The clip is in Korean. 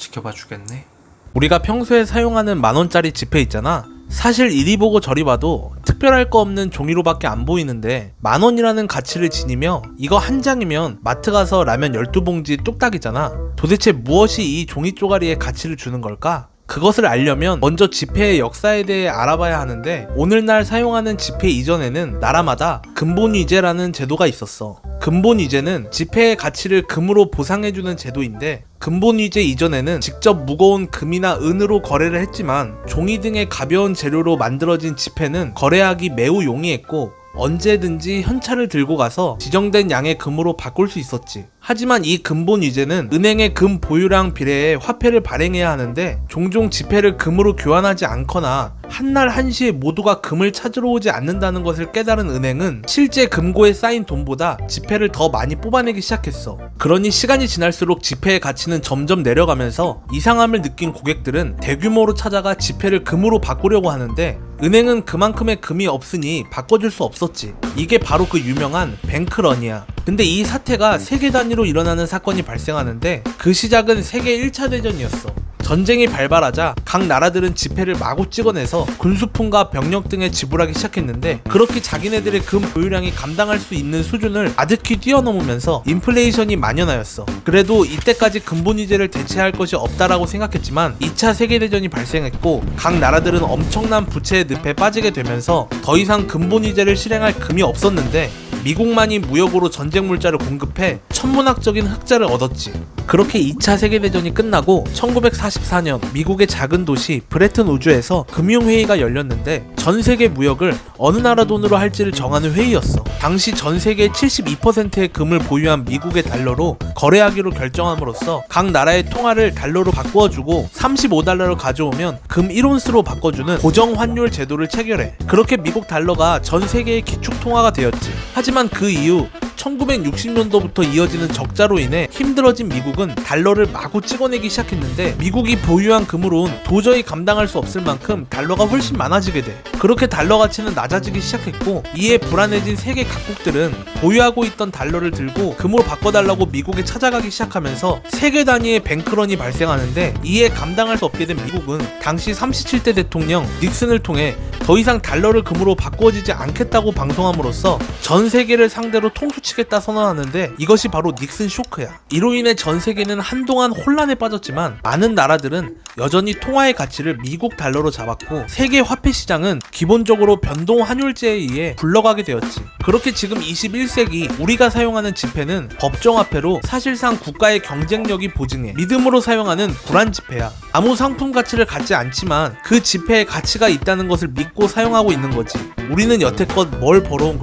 지켜봐 주겠네. 우리가 평소에 사용하는 만원짜리 지폐 있잖아. 사실 이리 보고 저리 봐도 특별할 거 없는 종이로밖에 안 보이는데 만원이라는 가치를 지니며 이거 한 장이면 마트 가서 라면 12봉지 뚝딱이잖아. 도대체 무엇이 이 종이 쪼가리에 가치를 주는 걸까? 그것을 알려면 먼저 지폐의 역사에 대해 알아봐야 하는데 오늘날 사용하는 지폐 이전에는 나라마다 근본위제라는 제도가 있었어. 근본위제는 지폐의 가치를 금으로 보상해주는 제도인데 근본 위제 이전에는 직접 무거운 금이나 은으로 거래를 했지만 종이 등의 가벼운 재료로 만들어진 지폐는 거래하기 매우 용이했고 언제든지 현찰을 들고 가서 지정된 양의 금으로 바꿀 수 있었지. 하지만 이 근본 위제는 은행의 금 보유량 비례에 화폐를 발행해야 하는데 종종 지폐를 금으로 교환하지 않거나 한날 한시에 모두가 금을 찾으러 오지 않는다는 것을 깨달은 은행은 실제 금고에 쌓인 돈보다 지폐를 더 많이 뽑아내기 시작했어. 그러니 시간이 지날수록 지폐의 가치는 점점 내려가면서 이상함을 느낀 고객들은 대규모로 찾아가 지폐를 금으로 바꾸려고 하는데 은행은 그만큼의 금이 없으니 바꿔줄 수 없었지. 이게 바로 그 유명한 뱅크런이야. 근데 이 사태가 세계 단위로 일어나는 사건이 발생하는데 그 시작은 세계 1차 대전이었어. 전쟁이 발발하자 각 나라들은 지폐를 마구 찍어내서 군수품과 병력 등에 지불하기 시작했는데 그렇게 자기네들의 금 보유량이 감당할 수 있는 수준을 아득히 뛰어넘으면서 인플레이션이 만연하였어. 그래도 이때까지 근본위제를 대체할 것이 없다라고 생각했지만 2차 세계대전이 발생했고 각 나라들은 엄청난 부채의 늪에 빠지게 되면서 더 이상 근본위제를 실행할 금이 없었는데 미국만이 무역으로 전쟁 물자를 공급해 천문학적인 흑자를 얻었지. 그렇게 2차 세계대전이 끝나고 1944년 미국의 작은 도시 브레튼 우주에서 금융회의가 열렸는데 전 세계 무역을 어느 나라 돈으로 할지를 정하는 회의였어. 당시 전 세계의 72%의 금을 보유한 미국의 달러로 거래하기로 결정함으로써 각 나라의 통화를 달러로 바꾸어주고 35달러를 가져오면 금 1온스로 바꿔주는 고정 환율 제도를 체결해. 그렇게 미국 달러가 전 세계의 기축 통화가 되었지. 하지만 그 이후 1960년도부터 이어지는 적자로 인해 힘들어진 미국은 달러를 마구 찍어내기 시작했는데 미국이 보유한 금으론 도저히 감당할 수 없을 만큼 달러가 훨씬 많아지게 돼. 그렇게 달러 가치는 낮아지기 시작했고 이에 불안해진 세계 각국들은 보유하고 있던 달러를 들고 금으로 바꿔달라고 미국에 찾아가기 시작하면서 세계 단위의 뱅크런이 발생하는데 이에 감당할 수 없게 된 미국은 당시 37대 대통령 닉슨을 통해 더 이상 달러를 금으로 바꾸어지지 않겠다고 방송함으로써 전 세계를 상대로 통수치 겠다 선언하는데 이것이 바로 닉슨 쇼크야. 이로 인해 전 세계는 한동안 혼란에 빠졌지만 많은 나라들은 여전히 통화의 가치를 미국 달러로 잡았고 세계 화폐 시장은 기본적으로 변동 환율제에 의해 굴러가게 되었지. 그렇게 지금 21세기 우리가 사용하는 지폐는 법정 화폐로 사실상 국가의 경쟁력이 보증해 믿음으로 사용하는 불안 지폐야. 아무 상품 가치를 갖지 않지만 그 지폐에 가치가 있다는 것을 믿고 사용하고 있는 거지. 우리는 여태껏 뭘 벌어온 걸